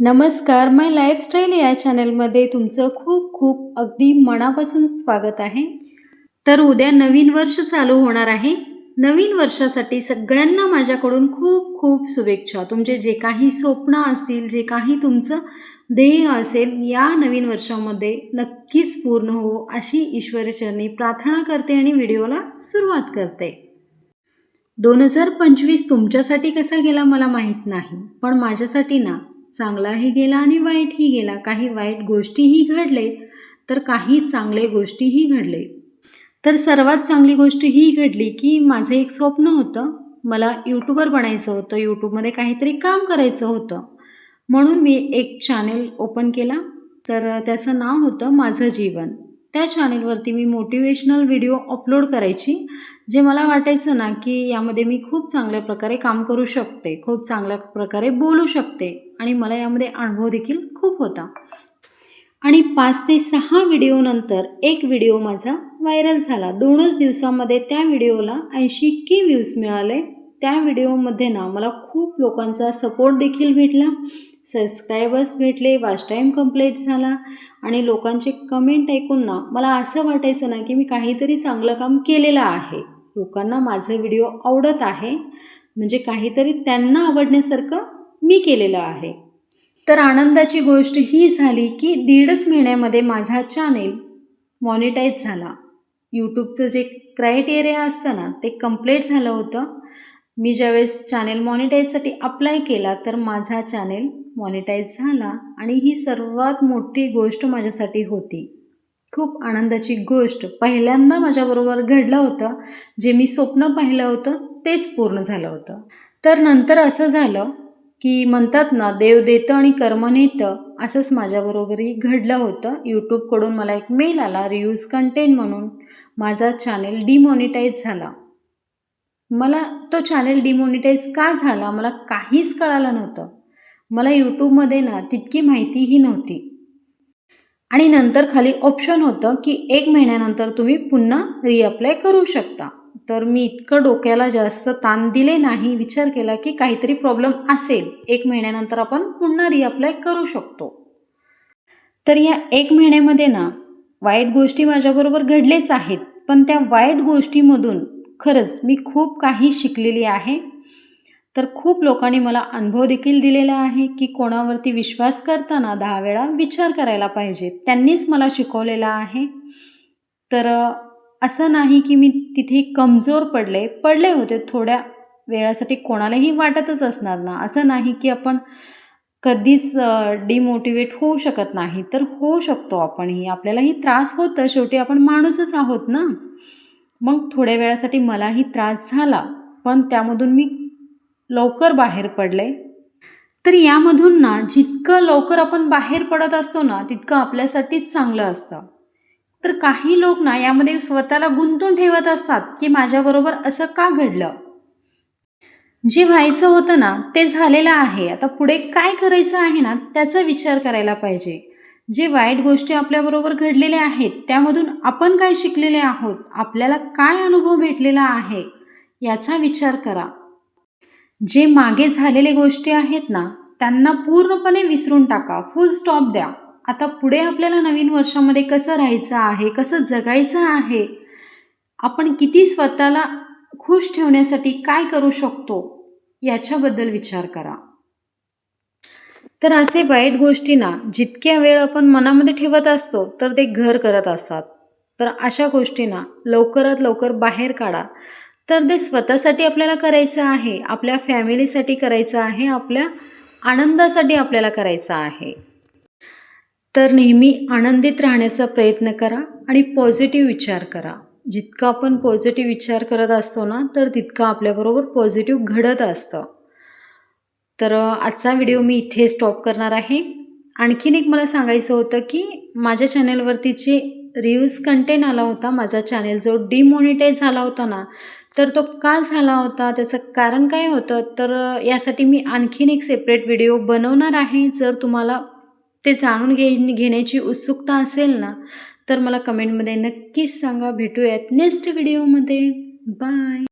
नमस्कार माय लाईफस्टाईल या चॅनलमध्ये तुमचं खूप खूप अगदी मनापासून स्वागत आहे. तर उद्या नवीन वर्ष चालू होणार आहे. नवीन वर्षासाठी सगळ्यांना माझ्याकडून खूप खूप शुभेच्छा. तुमचे जे काही स्वप्न असतील जे काही तुमचं ध्येय असेल या नवीन वर्षामध्ये नक्कीच पूर्ण हो अशी ईश्वरचरणी प्रार्थना करते आणि व्हिडिओला सुरुवात करते. दोन हजार पंचवीस तुमच्यासाठी कसा गेला मला माहीत नाही पण माझ्यासाठी ना चांगलाही गेला आणि वाईटही गेला. काही वाईट गोष्टीही घडले तर काही चांगले गोष्टीही घडले. तर सर्वात चांगली गोष्ट ही घडली की माझं एक स्वप्न होतं. मला यूट्यूबर बनायचं होतं. यूट्यूबमध्ये काहीतरी काम करायचं होतं. म्हणून मी एक चॅनेल ओपन केला. तर त्याचं नाव होतं माझं जीवन. त्या चॅनेलवरती मी मोटिवेशनल व्हिडिओ अपलोड करायची जे मला वाटायचं ना की यामध्ये मी खूप चांगल्या प्रकारे काम करू शकते खूप चांगल्या प्रकारे बोलू शकते आणि मला यामध्ये अनुभव देखील खूप होता. आणि पाच ते सहा व्हिडिओनंतर एक व्हिडिओ माझा व्हायरल झाला. दोनच दिवसामध्ये त्या व्हिडिओला ऐंशी की व्ह्यूज मिळाले. त्या व्हिडिओमध्ये ना मला खूप लोकांचा सपोर्ट देखील भेटला. सबस्क्रायबर्स भेटले वॉच टाईम कंप्लीट झाला. आणि लोकांचे कमेंट ऐकून ना मला असं वाटायचं ना की मी काहीतरी चांगलं काम केलेलं आहे. लोकांना माझं व्हिडिओ आवडत आहे. म्हणजे काहीतरी त्यांना आवडण्यासारखं मी केलेलं आहे. तर आनंदाची गोष्ट ही झाली की दीडच महिन्यामध्ये माझा चॅनेल मॉनिटाईज झाला. यूट्यूबचं जे क्रायटेरिया असतं ना ते कंप्लीट झालं होतं. मी ज्यावेळेस चॅनेल मॉनिटाईजसाठी अप्लाय केला तर माझा चॅनेल मॉनिटाईज झाला आणि ही सर्वात मोठी गोष्ट माझ्यासाठी होती. खूप आनंदाची गोष्ट. पहिल्यांदा माझ्याबरोबर घडलं होतं. जे मी स्वप्न पाहिलं होतं तेच पूर्ण झालं होतं. तर नंतर असं झालं की म्हणतात ना देव देतं आणि कर्म नेतं असंच माझ्याबरोबरही घडलं होतं. यूट्यूबकडून मला एक मेल आला रियूज कंटेंट म्हणून. माझा चॅनेल डिमॉनिटाईज झाला. मला तो चॅनल डिमॉनिटाईज का झाला? मला काहीच कळालं नव्हतं. मला यूट्यूबमध्ये ना तितकी माहितीही नव्हती. आणि नंतर खाली ऑप्शन होतं की एक महिन्यानंतर तुम्ही पुन्हा रिअप्लाय करू शकता. तर मी इतकं डोक्याला जास्त ताण दिले नाही. विचार केला की काहीतरी प्रॉब्लेम असेल. एक महिन्यानंतर आपण पुन्हा रिअप्लाय करू शकतो. तर या एक महिन्यामध्ये ना वाईट गोष्टी माझ्याबरोबर घडलेच आहेत. पण त्या वाईट गोष्टीमधून खरंच मी खूप काही शिकलेली आहे. तर खूप लोकांनी मला अनुभव देखील दिलेला आहे की कोणावरती विश्वास करताना दहा वेळा विचार करायला पाहिजे. त्यांनीच मला शिकवलेलं आहे. तर असं नाही की मी तिथे कमजोर पडले. पडले होते थोड्या वेळासाठी कोणालाही वाटतच असणार ना. असं नाही की आपण कधीच डिमोटिवेट होऊ शकत नाही. तर होऊ शकतो आपणही. आपल्यालाही त्रास होतं. शेवटी आपण माणूसच आहोत ना. मग थोड्या वेळासाठी मलाही त्रास झाला पण त्यामधून मी लवकर बाहेर पडले. तर यामधून ना जितकं लवकर आपण बाहेर पडत असतो ना तितकं आपल्यासाठीच चांगलं असतं. तर काही लोक ना यामध्ये स्वतःला गुंतून ठेवत असतात की माझ्याबरोबर असं का घडलं? जे व्हायचं होतं ना ते झालेलं आहे. आता पुढे काय करायचं आहे ना त्याचा विचार करायला पाहिजे. जे वाईट गोष्टी आपल्याबरोबर घडलेल्या आहेत त्यामधून आपण काय शिकलेले आहोत? आपल्याला काय अनुभव भेटलेला आहे? याचा विचार करा. जे मागे झालेले गोष्टी आहेत ना त्यांना पूर्णपणे विसरून टाका. फुल स्टॉप द्या. आता पुढे आपल्याला नवीन वर्षामध्ये कसं राहायचं आहे कसं जगायचं आहे? आपण किती स्वतःला खुश ठेवण्यासाठी काय करू शकतो? याच्याबद्दल विचार करा. तर असे वाईट गोष्टींना जितक्या वेळ आपण मनामध्ये ठेवत असतो तर ते घर करत असतात. तर अशा गोष्टींना लवकरात लवकर बाहेर काढा. तर ते स्वतःसाठी आपल्याला करायचं आहे आपल्या फॅमिलीसाठी करायचं आहे आपल्या आनंदासाठी आपल्याला करायचं आहे. तर नेहमी आनंदित राहण्याचा प्रयत्न करा आणि पॉझिटिव्ह विचार करा. जितका आपण पॉझिटिव्ह विचार करत असतो ना तर तितकं आपल्याबरोबर पॉझिटिव्ह घडत असतं. तर आजचा व्हिडिओ मी इथे स्टॉप करणार आहे. आणखीन एक मला सांगायचं होतं की माझ्या चॅनेलवरती जे रिव्ह्यूज कंटेंट आला होता माझा चॅनेल जो डिमॉनिटाईज झाला होता ना तर तो का झाला होता त्याचं कारण काय होतं तर यासाठी मी आणखीन एक सेपरेट व्हिडिओ बनवणार आहे. जर तुम्हाला ते जाणून घे घेण्याची उत्सुकता असेल ना तर मला कमेंटमध्ये नक्कीच सांगा. भेटूयात नेक्स्ट व्हिडिओमध्ये बाय